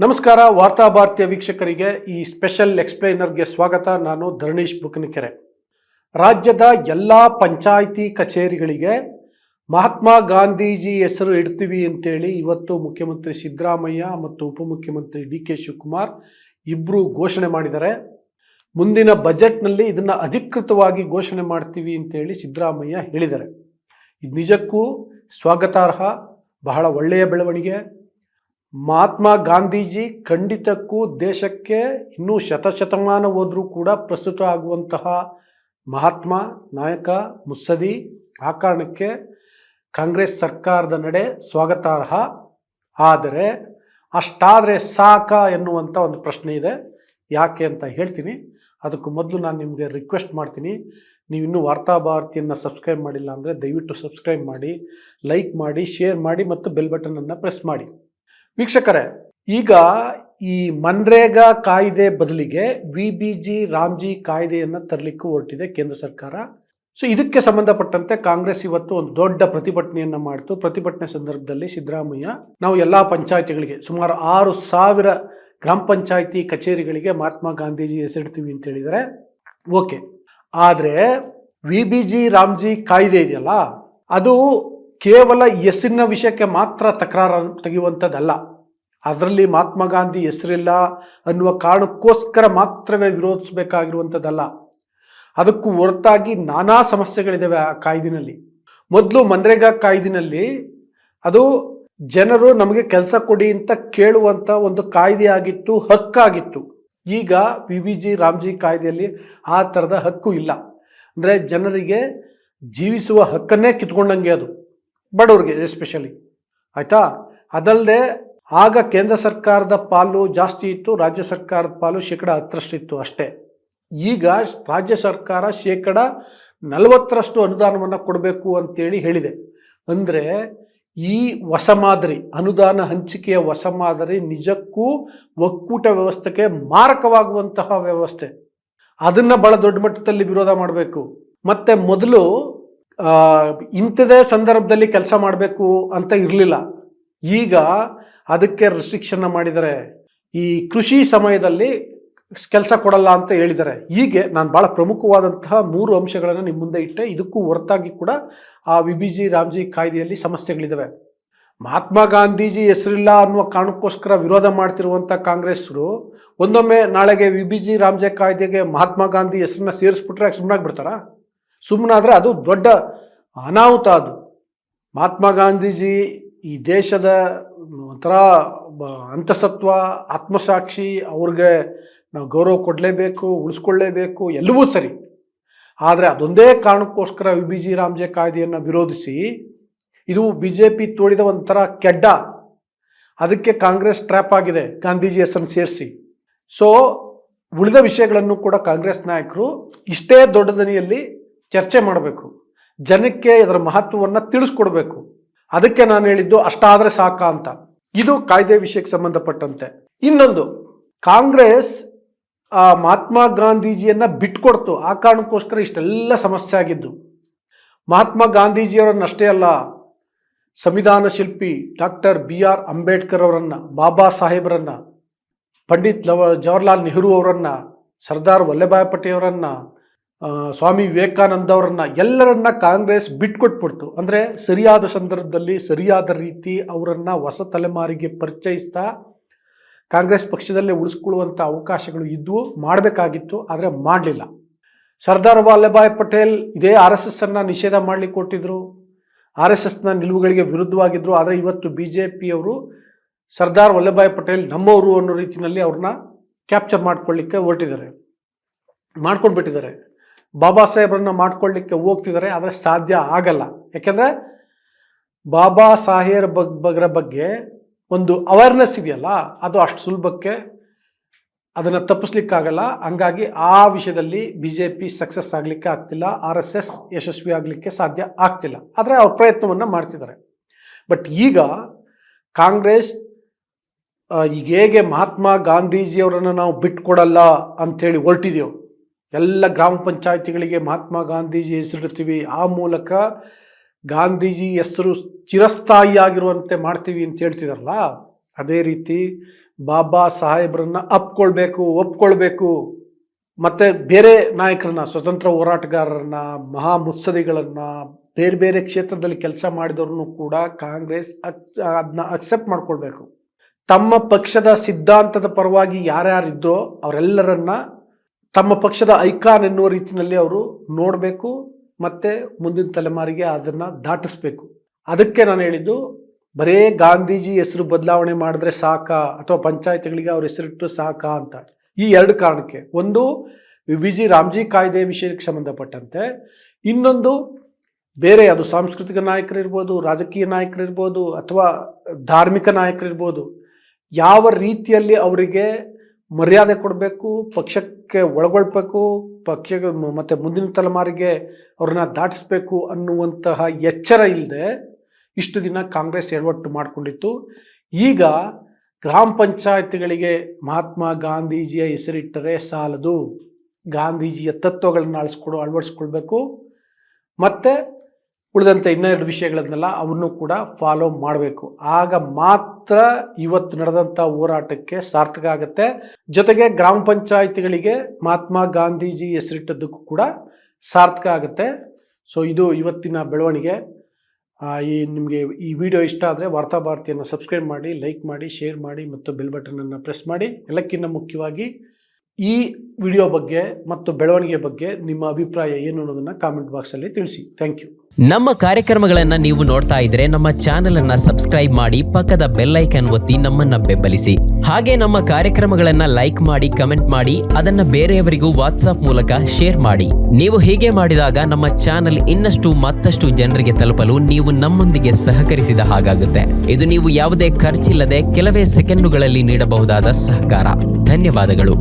ನಮಸ್ಕಾರ, ವಾರ್ತಾ ಭಾರತೀಯ ವೀಕ್ಷಕರಿಗೆ ಈ ಸ್ಪೆಷಲ್ ಎಕ್ಸ್ಪ್ಲೈನರ್ಗೆ ಸ್ವಾಗತ. ನಾನು ಧರಣೀಶ್ ಬುಕನಕೆರೆ ರಾಜ್ಯದ ಎಲ್ಲ ಪಂಚಾಯಿತಿ ಕಚೇರಿಗಳಿಗೆ ಮಹಾತ್ಮ ಗಾಂಧೀಜಿ ಹೆಸರು ಇಡ್ತೀವಿ ಅಂತೇಳಿ ಇವತ್ತು ಮುಖ್ಯಮಂತ್ರಿ ಸಿದ್ದರಾಮಯ್ಯ ಮತ್ತು ಉಪಮುಖ್ಯಮಂತ್ರಿ ಡಿ ಕೆ ಶಿವಕುಮಾರ್ ಇಬ್ಬರು ಘೋಷಣೆ ಮಾಡಿದ್ದಾರೆ. ಮುಂದಿನ ಬಜೆಟ್ನಲ್ಲಿ ಇದನ್ನು ಅಧಿಕೃತವಾಗಿ ಘೋಷಣೆ ಮಾಡ್ತೀವಿ ಅಂತೇಳಿ ಸಿದ್ದರಾಮಯ್ಯ ಹೇಳಿದ್ದಾರೆ. ಇದು ನಿಜಕ್ಕೂ ಸ್ವಾಗತಾರ್ಹ, ಬಹಳ ಒಳ್ಳೆಯ ಬೆಳವಣಿಗೆ. ಮಹಾತ್ಮ ಗಾಂಧೀಜಿ ಖಂಡಿತಕ್ಕೂ ದೇಶಕ್ಕೆ ಇನ್ನೂ ಶತಶತಮಾನ ಹೋದರೂ ಕೂಡ ಪ್ರಸ್ತುತ ಆಗುವಂತಹ ಮಹಾತ್ಮ ನಾಯಕ ಮುಸ್ಸದಿ ಆ ಕಾರಣಕ್ಕೆ ಕಾಂಗ್ರೆಸ್ ಸರ್ಕಾರದ ನಡೆ ಸ್ವಾಗತಾರ್ಹ. ಆದರೆ ಅಷ್ಟಾದರೆ ಸಾಕ ಎನ್ನುವಂಥ ಒಂದು ಪ್ರಶ್ನೆ ಇದೆ. ಯಾಕೆ ಅಂತ ಹೇಳ್ತೀನಿ. ಅದಕ್ಕೂ ಮೊದಲು ನಾನು ನಿಮಗೆ ರಿಕ್ವೆಸ್ಟ್ ಮಾಡ್ತೀನಿ. ನೀವು ಇನ್ನೂ ವಾರ್ತಾ ಭಾರತಿಯನ್ನು ಸಬ್ಸ್ಕ್ರೈಬ್ ಮಾಡಿಲ್ಲ ಅಂದರೆ ದಯವಿಟ್ಟು ಸಬ್ಸ್ಕ್ರೈಬ್ ಮಾಡಿ ಲೈಕ್ ಮಾಡಿ ಶೇರ್ ಮಾಡಿ ಮತ್ತು ಬೆಲ್ ಬಟನನ್ನು ಪ್ರೆಸ್ ಮಾಡಿ. ವೀಕ್ಷಕರೇ, ಈಗ ಈ ಮನ್ರೇಗಾ ಕಾಯ್ದೆ ಬದಲಿಗೆ ವಿ ಬಿ ಜಿ ರಾಮ್ಜಿ ಕಾಯ್ದೆಯನ್ನು ತರಲಿಕ್ಕೂ ಹೊರಟಿದೆ ಕೇಂದ್ರ ಸರ್ಕಾರ. ಸೊ ಇದಕ್ಕೆ ಸಂಬಂಧಪಟ್ಟಂತೆ ಕಾಂಗ್ರೆಸ್ ಇವತ್ತು ಒಂದು ದೊಡ್ಡ ಪ್ರತಿಭಟನೆಯನ್ನು ಮಾಡಿತು. ಪ್ರತಿಭಟನೆ ಸಂದರ್ಭದಲ್ಲಿ ಸಿದ್ದರಾಮಯ್ಯ, ನಾವು ಎಲ್ಲ ಪಂಚಾಯತಿಗಳಿಗೆ ಸುಮಾರು ಆರು ಸಾವಿರ ಗ್ರಾಮ ಪಂಚಾಯತಿ ಕಚೇರಿಗಳಿಗೆ ಮಹಾತ್ಮ ಗಾಂಧೀಜಿ ಹೆಸರಿಡ್ತೀವಿ ಅಂತ ಹೇಳಿದರೆ ಓಕೆ. ಆದರೆ ವಿ ಬಿ ಜಿ ರಾಮ್ಜಿ ಕಾಯ್ದೆ ಇದೆಯಲ್ಲ, ಅದು ಕೇವಲ ಹೆಸರಿನ ವಿಷಯಕ್ಕೆ ಮಾತ್ರ ತಕರಾರು ತೆಗೆಯುವಂಥದ್ದಲ್ಲ. ಅದರಲ್ಲಿ ಮಹಾತ್ಮ ಗಾಂಧಿ ಹೆಸರಿಲ್ಲ ಅನ್ನುವ ಕಾರಣಕ್ಕೋಸ್ಕರ ಮಾತ್ರವೇ ವಿರೋಧಿಸಬೇಕಾಗಿರುವಂಥದ್ದಲ್ಲ. ಅದಕ್ಕೂ ಹೊರತಾಗಿ ನಾನಾ ಸಮಸ್ಯೆಗಳಿದ್ದಾವೆ ಆ ಕಾಯ್ದಿನಲ್ಲಿ. ಮೊದಲು ಮನ್ರೇಗಾ ಕಾಯ್ದಿನಲ್ಲಿ ಅದು ಜನರು ನಮಗೆ ಕೆಲಸ ಕೊಡಿ ಅಂತ ಕೇಳುವಂಥ ಒಂದು ಕಾಯ್ದೆ ಆಗಿತ್ತು ಹಕ್ಕಾಗಿತ್ತು. ಈಗ ವಿ ವಿ ಜಿ ರಾಮ್ಜಿ ಕಾಯ್ದೆಯಲ್ಲಿ ಆ ಥರದ ಹಕ್ಕು ಇಲ್ಲ. ಅಂದರೆ ಜನರಿಗೆ ಜೀವಿಸುವ ಹಕ್ಕನ್ನೇ ಕಿತ್ಕೊಂಡಂಗೆ ಅದು. ಬಡವ್ರಿಗೆ ಎಸ್ಪೆಷಲಿ ಆಯಿತಾ? ಅದಲ್ಲದೆ ಆಗ ಕೇಂದ್ರ ಸರ್ಕಾರದ ಪಾಲು ಜಾಸ್ತಿ ಇತ್ತು, ರಾಜ್ಯ ಸರ್ಕಾರದ ಪಾಲು ಶೇಕಡ ಹತ್ತರಷ್ಟಿತ್ತು ಅಷ್ಟೇ. ಈಗ ರಾಜ್ಯ ಸರ್ಕಾರ ಶೇಕಡ ನಲವತ್ತರಷ್ಟು ಅನುದಾನವನ್ನು ಕೊಡಬೇಕು ಅಂತೇಳಿ ಹೇಳಿದೆ. ಅಂದರೆ ಈ ಹೊಸ ಮಾದರಿ, ಅನುದಾನ ಹಂಚಿಕೆಯ ಹೊಸ ಮಾದರಿ ನಿಜಕ್ಕೂ ಒಕ್ಕೂಟ ವ್ಯವಸ್ಥೆಗೆ ಮಾರಕವಾಗುವಂತಹ ವ್ಯವಸ್ಥೆ. ಅದನ್ನು ಬಹಳ ದೊಡ್ಡ ಮಟ್ಟದಲ್ಲಿ ವಿರೋಧ ಮಾಡಬೇಕು. ಮತ್ತು ಮೊದಲು ಇಂಥದೇ ಸಂದರ್ಭದಲ್ಲಿ ಕೆಲಸ ಮಾಡಬೇಕು ಅಂತ ಇರಲಿಲ್ಲ. ಈಗ ಅದಕ್ಕೆ ರೆಸ್ಟ್ರಿಕ್ಷನ್ ಮಾಡಿದರೆ, ಈ ಕೃಷಿ ಸಮಯದಲ್ಲಿ ಕೆಲಸ ಕೊಡಲ್ಲ ಅಂತ ಹೇಳಿದ್ದಾರೆ ಹೀಗೆ ನಾನು ಭಾಳ ಪ್ರಮುಖವಾದಂತಹ ಮೂರು ಅಂಶಗಳನ್ನು ನಿಮ್ಮ ಮುಂದೆ ಇಟ್ಟೆ. ಇದಕ್ಕೂ ಹೊರತಾಗಿ ಕೂಡ ಆ ವಿ ಬಿ ಜಿ ರಾಮ್ಜಿ ಕಾಯ್ದೆಯಲ್ಲಿ ಸಮಸ್ಯೆಗಳಿದ್ದಾವೆ ಮಹಾತ್ಮ ಗಾಂಧೀಜಿ ಹೆಸರಿಲ್ಲ ಅನ್ನುವ ಕಾರಣಕ್ಕೋಸ್ಕರ ವಿರೋಧ ಮಾಡ್ತಿರುವಂಥ ಕಾಂಗ್ರೆಸ್ರು, ಒಂದೊಮ್ಮೆ ನಾಳೆಗೆ ವಿ ಬಿ ಜಿ ರಾಮ್ಜಿ ಕಾಯ್ದೆಗೆ ಮಹಾತ್ಮ ಗಾಂಧಿ ಹೆಸರನ್ನ ಸೇರಿಸ್ಬಿಟ್ರೆ ಸುಮ್ಮನಾಗ್ಬಿಡ್ತಾರಾ ಸುಮ್ಮನಾದರೆ ಅದು ದೊಡ್ಡ ಅನಾಹುತ ಅದು. ಮಹಾತ್ಮ ಗಾಂಧೀಜಿ ಈ ದೇಶದ ಒಂಥರ ಅಂತಸತ್ವ, ಆತ್ಮಸಾಕ್ಷಿ, ಅವ್ರಿಗೆ ನಾವು ಗೌರವ ಕೊಡಲೇಬೇಕು, ಉಳಿಸ್ಕೊಳ್ಳೇಬೇಕು, ಎಲ್ಲವೂ ಸರಿ. ಆದರೆ ಅದೊಂದೇ ಕಾರಣಕ್ಕೋಸ್ಕರ ವಿ ಬಿ ಜಿ ರಾಮ್ಜೆ ಕಾಯ್ದೆಯನ್ನು ವಿರೋಧಿಸಿ ಇದು ಬಿ ಜೆ ಪಿ ತೋಡಿದ ಒಂಥರ ಕೆಡ್ಡ. ಅದಕ್ಕೆ ಕಾಂಗ್ರೆಸ್ ಟ್ರ್ಯಾಪ್ ಆಗಿದೆ ಗಾಂಧೀಜಿ ಹೆಸರನ್ನು ಸೇರಿಸಿ. ಸೊ ಉಳಿದ ವಿಷಯಗಳನ್ನು ಕೂಡ ಕಾಂಗ್ರೆಸ್ ನಾಯಕರು ಇಷ್ಟೇ ದೊಡ್ಡ ದನಿಯಲ್ಲಿ ಚರ್ಚೆ ಮಾಡಬೇಕು. ಜನಕ್ಕೆ ಇದರ ಮಹತ್ವವನ್ನು ತಿಳಿಸ್ಕೊಡ್ಬೇಕು. ಅದಕ್ಕೆ ನಾನು ಹೇಳಿದ್ದು ಅಷ್ಟಾದರೆ ಸಾಕ ಅಂತ. ಇದು ಕಾಯ್ದೆ ವಿಷಯಕ್ಕೆ ಸಂಬಂಧಪಟ್ಟಂತೆ. ಇನ್ನೊಂದು ಕಾಂಗ್ರೆಸ್ ಆ ಮಹಾತ್ಮ ಗಾಂಧೀಜಿಯನ್ನ ಬಿಟ್ಕೊಡ್ತು. ಆ ಕಾರಣಕ್ಕೋಸ್ಕರ ಇಷ್ಟೆಲ್ಲ ಸಮಸ್ಯೆ ಆಗಿದ್ದು. ಮಹಾತ್ಮ ಗಾಂಧೀಜಿಯವರನ್ನಷ್ಟೇ ಅಲ್ಲ ಸಂವಿಧಾನ ಶಿಲ್ಪಿ ಡಾಕ್ಟರ್ ಬಿ ಆರ್ ಅಂಬೇಡ್ಕರ್ ಅವರನ್ನು ಬಾಬಾ ಸಾಹೇಬರನ್ನು ಪಂಡಿತ್ ಲವ ಜವಾಹರ್ಲಾಲ್ ನೆಹರು ಅವರನ್ನು ಸರ್ದಾರ್ ವಲ್ಲಭಾಯ್ ಪಟೇಲ್ ಆ, ಸ್ವಾಮಿ ವಿವೇಕಾನಂದ ಅವರನ್ನ ಎಲ್ಲರನ್ನ ಕಾಂಗ್ರೆಸ್ ಬಿಟ್ಕೊಟ್ಬಿಡ್ತು. ಅಂದರೆ ಸರಿಯಾದ ಸಂದರ್ಭದಲ್ಲಿ ಸರಿಯಾದ ರೀತಿ ಅವರನ್ನು ಹೊಸ ತಲೆಮಾರಿಗೆ ಪರಿಚಯಿಸ್ತಾ ಕಾಂಗ್ರೆಸ್ ಪಕ್ಷದಲ್ಲೇ ಉಳಿಸ್ಕೊಳ್ಳುವಂಥ ಅವಕಾಶಗಳು ಇದ್ದವು ಮಾಡಬೇಕಾಗಿತ್ತು, ಆದರೆ ಮಾಡಲಿಲ್ಲ. ಸರ್ದಾರ್ ವಲ್ಲಭಾಯ್ ಪಟೇಲ್ ಇದೇ ಆರ್ ಎಸ್ ಎಸ್ಸನ್ನು ನಿಷೇಧ ಮಾಡಲಿಕ್ಕೆ ಕೊಟ್ಟಿದ್ರು. ಆರ್ ಎಸ್ ಎಸ್ನ ನಿಲುವುಗಳಿಗೆ ವಿರುದ್ಧವಾಗಿದ್ದರು ಆದರೆ ಇವತ್ತು ಬಿ ಜೆ ಪಿಯವರು ಸರ್ದಾರ್ ವಲ್ಲಭಾಯ್ ಪಟೇಲ್ ನಮ್ಮವರು ಅನ್ನೋ ರೀತಿಯಲ್ಲಿ ಅವ್ರನ್ನ ಕ್ಯಾಪ್ಚರ್ ಮಾಡ್ಕೊಳ್ಳಿಕ್ಕೆ ಹೊರಟಿದ್ದಾರೆ. ಮಾಡ್ಕೊಂಡು ಬಿಟ್ಟಿದ್ದಾರೆ ಬಾಬಾ ಸಾಹೇಬ್ರನ್ನ ಮಾಡ್ಕೊಳ್ಳಿಕ್ಕೆ ಹೋಗ್ತಿದ್ದಾರೆ ಆದರೆ ಸಾಧ್ಯ ಆಗಲ್ಲ. ಯಾಕೆಂದರೆ ಬಾಬಾ ಸಾಹೇಬ್ ಬಗ್, ಬಗ್ರ ಬಗ್ಗೆ ಒಂದು ಅವೇರ್ನೆಸ್ ಇದೆಯಲ್ಲ, ಅದು ಅಷ್ಟು ಸುಲಭಕ್ಕೆ ಅದನ್ನು ತಪ್ಪಿಸ್ಲಿಕ್ಕಾಗಲ್ಲ. ಹಂಗಾಗಿ ಆ ವಿಷಯದಲ್ಲಿ ಬಿ ಜೆ ಪಿ ಸಕ್ಸಸ್ ಆಗಲಿಕ್ಕೆ ಆಗ್ತಿಲ್ಲ ಆರ್ ಎಸ್ ಎಸ್ ಯಶಸ್ವಿ ಆಗಲಿಕ್ಕೆ ಸಾಧ್ಯ ಆಗ್ತಿಲ್ಲ. ಆದರೆ ಅವ್ರ ಪ್ರಯತ್ನವನ್ನು ಮಾಡ್ತಿದ್ದಾರೆ ಬಟ್ ಈಗ ಕಾಂಗ್ರೆಸ್ ಈಗ ಹೇಗೆ ಮಹಾತ್ಮ ಗಾಂಧೀಜಿಯವರನ್ನು ನಾವು ಬಿಟ್ಕೊಡಲ್ಲ ಅಂಥೇಳಿ ಹೊರಟಿದೆಯೋ ಎಲ್ಲ ಗ್ರಾಮ ಪಂಚಾಯತಿಗಳಿಗೆ ಮಹಾತ್ಮ ಗಾಂಧೀಜಿ ಹೆಸರಿಡ್ತೀವಿ. ಆ ಮೂಲಕ ಗಾಂಧೀಜಿ ಹೆಸರು ಚಿರಸ್ಥಾಯಿಯಾಗಿರುವಂತೆ ಮಾಡ್ತೀವಿ ಅಂತ ಹೇಳ್ತಿದಾರಲ್ಲ, ಅದೇ ರೀತಿ ಬಾಬಾ ಸಾಹೇಬ್ರನ್ನ ಅಪ್ಕೊಳ್ಬೇಕು, ಒಪ್ಕೊಳ್ಬೇಕು. ಮತ್ತು ಬೇರೆ ನಾಯಕರನ್ನ, ಸ್ವತಂತ್ರ ಹೋರಾಟಗಾರರನ್ನ, ಮಹಾ ಮುತ್ಸದಿಗಳನ್ನ ಬೇರೆ ಬೇರೆ ಕ್ಷೇತ್ರದಲ್ಲಿ ಕೆಲಸ ಮಾಡಿದವ್ರನ್ನು ಕೂಡ ಕಾಂಗ್ರೆಸ್ ಅದನ್ನ ಅಕ್ಸೆಪ್ಟ್ ಮಾಡ್ಕೊಳ್ಬೇಕು. ತಮ್ಮ ಪಕ್ಷದ ಸಿದ್ಧಾಂತದ ಪರವಾಗಿ ಯಾರ್ಯಾರಿದ್ದೋ ಅವರೆಲ್ಲರನ್ನ ತಮ್ಮ ಪಕ್ಷದ ಐಕಾನ್ ಎನ್ನುವ ರೀತಿಯಲ್ಲಿ ಅವರು ನೋಡಬೇಕು ಮತ್ತು ಮುಂದಿನ ತಲೆಮಾರಿಗೆ ಅದನ್ನು ದಾಟಿಸ್ಬೇಕು. ಅದಕ್ಕೆ ನಾನು ಹೇಳಿದ್ದು, ಬರೇ ಗಾಂಧೀಜಿ ಹೆಸರು ಬದಲಾವಣೆ ಮಾಡಿದ್ರೆ ಸಾಕಾ ಅಥವಾ ಪಂಚಾಯತ್ಗಳಿಗೆ ಅವ್ರ ಹೆಸರಿಟ್ಟು ಸಾಕಾ ಅಂತ. ಈ ಎರಡು ಕಾರಣಕ್ಕೆ. ಒಂದು, ವಿ ಜಿ ರಾಮ್ಜಿ ಕಾಯ್ದೆ ವಿಷಯಕ್ಕೆ ಸಂಬಂಧಪಟ್ಟಂತೆ. ಇನ್ನೊಂದು, ಬೇರೆ ಅದು ಸಾಂಸ್ಕೃತಿಕ ನಾಯಕರಿರ್ಬೋದು, ರಾಜಕೀಯ ನಾಯಕರಿರ್ಬೋದು ಅಥವಾ ಧಾರ್ಮಿಕ ನಾಯಕರಿರ್ಬೋದು, ಯಾವ ರೀತಿಯಲ್ಲಿ ಅವರಿಗೆ ಮರ್ಯಾದೆ ಕೊಡಬೇಕು, ಪಕ್ಷಕ್ಕೆ ಒಳಗೊಳ್ಬೇಕು ಪಕ್ಷ ಮತ್ತು ಮುಂದಿನ ತಲೆಮಾರಿಗೆ ಅವ್ರನ್ನ ದಾಟಿಸ್ಬೇಕು ಅನ್ನುವಂತಹ ಎಚ್ಚರ ಇಲ್ಲದೆ ಇಷ್ಟು ದಿನ ಕಾಂಗ್ರೆಸ್ ಎಡವಟ್ಟು ಮಾಡಿಕೊಂಡಿತ್ತು. ಈಗ ಗ್ರಾಮ ಪಂಚಾಯತ್ಗಳಿಗೆ ಮಹಾತ್ಮ ಗಾಂಧೀಜಿಯ ಹೆಸರಿಟ್ಟರೆ ಸಾಲದು. ಗಾಂಧೀಜಿಯ ತತ್ವಗಳನ್ನ ಅಳಿಸ್ಕೊಡು, ಅಳವಡಿಸ್ಕೊಳ್ಬೇಕು. ಮತ್ತು ಉಳಿದಂಥ ಇನ್ನೆರಡು ವಿಷಯಗಳನ್ನೆಲ್ಲ ಅವನ್ನು ಕೂಡ ಫಾಲೋ ಮಾಡಬೇಕು. ಆಗ ಮಾತ್ರ ಇವತ್ತು ನಡೆದಂಥ ಹೋರಾಟಕ್ಕೆ ಸಾರ್ಥಕ ಆಗುತ್ತೆ. ಜೊತೆಗೆ ಗ್ರಾಮ ಪಂಚಾಯಿತಿಗಳಿಗೆ ಮಹಾತ್ಮ ಗಾಂಧೀಜಿ ಹೆಸರಿಟ್ಟದ್ದಕ್ಕೂ ಕೂಡ ಸಾರ್ಥಕ ಆಗುತ್ತೆ. ಸೊ ಇದು ಇವತ್ತಿನ ಬೆಳವಣಿಗೆ. ಈ ನಿಮಗೆ ಈ ವಿಡಿಯೋ ಇಷ್ಟ ಆದರೆ ವಾರ್ತಾಭಾರತಿಯನ್ನು ಸಬ್ಸ್ಕ್ರೈಬ್ ಮಾಡಿ ಲೈಕ್ ಮಾಡಿ ಶೇರ್ ಮಾಡಿ ಮತ್ತು ಬೆಲ್ ಬಟನನ್ನು ಪ್ರೆಸ್ ಮಾಡಿ. ಎಲ್ಲಕ್ಕಿಂತ ಮುಖ್ಯವಾಗಿ ಈ ವಿಡಿಯೋ ಬಗ್ಗೆ ಮತ್ತು ಬೆಳವಣಿಗೆ ಬಗ್ಗೆ ನಿಮ್ಮ ಅಭಿಪ್ರಾಯ ಏನು ಅನ್ನೋದನ್ನ ಕಾಮೆಂಟ್ ಬಾಕ್ಸ್ ಅಲ್ಲಿ ತಿಳಿಸಿ. ಥ್ಯಾಂಕ್ ಯು ನಮ್ಮ ಕಾರ್ಯಕ್ರಮಗಳನ್ನ ನೀವು ನೋಡ್ತಾ ಇದ್ರೆ ನಮ್ಮ ಚಾನೆಲ್ ಅನ್ನ ಸಬ್ಸ್ಕ್ರೈಬ್ ಮಾಡಿ ಪಕ್ಕದ ಬೆಲ್ ಐಕನ್ ಒತ್ತಿ ನಮ್ಮನ್ನ ಬೆಂಬಲಿಸಿ. ಹಾಗೆ ನಮ್ಮ ಕಾರ್ಯಕ್ರಮಗಳನ್ನ ಲೈಕ್ ಮಾಡಿ ಕಮೆಂಟ್ ಮಾಡಿ, ಅದನ್ನ ಬೇರೆಯವರಿಗೂ ವಾಟ್ಸ್ಆಪ್ ಮೂಲಕ ಶೇರ್ ಮಾಡಿ. ನೀವು ಹೀಗೆ ಮಾಡಿದಾಗ ನಮ್ಮ ಚಾನೆಲ್ ಇನ್ನಷ್ಟು ಮತ್ತಷ್ಟು ಜನರಿಗೆ ತಲುಪಲು ನೀವು ನಮ್ಮೊಂದಿಗೆ ಸಹಕರಿಸಿದ ಹಾಗಾಗುತ್ತೆ. ಇದು ನೀವು ಯಾವುದೇ ಖರ್ಚಿಲ್ಲದೆ ಕೆಲವೇ ಸೆಕೆಂಡುಗಳಲ್ಲಿ ನೀಡಬಹುದಾದ ಸಹಕಾರ. ಧನ್ಯವಾದಗಳು.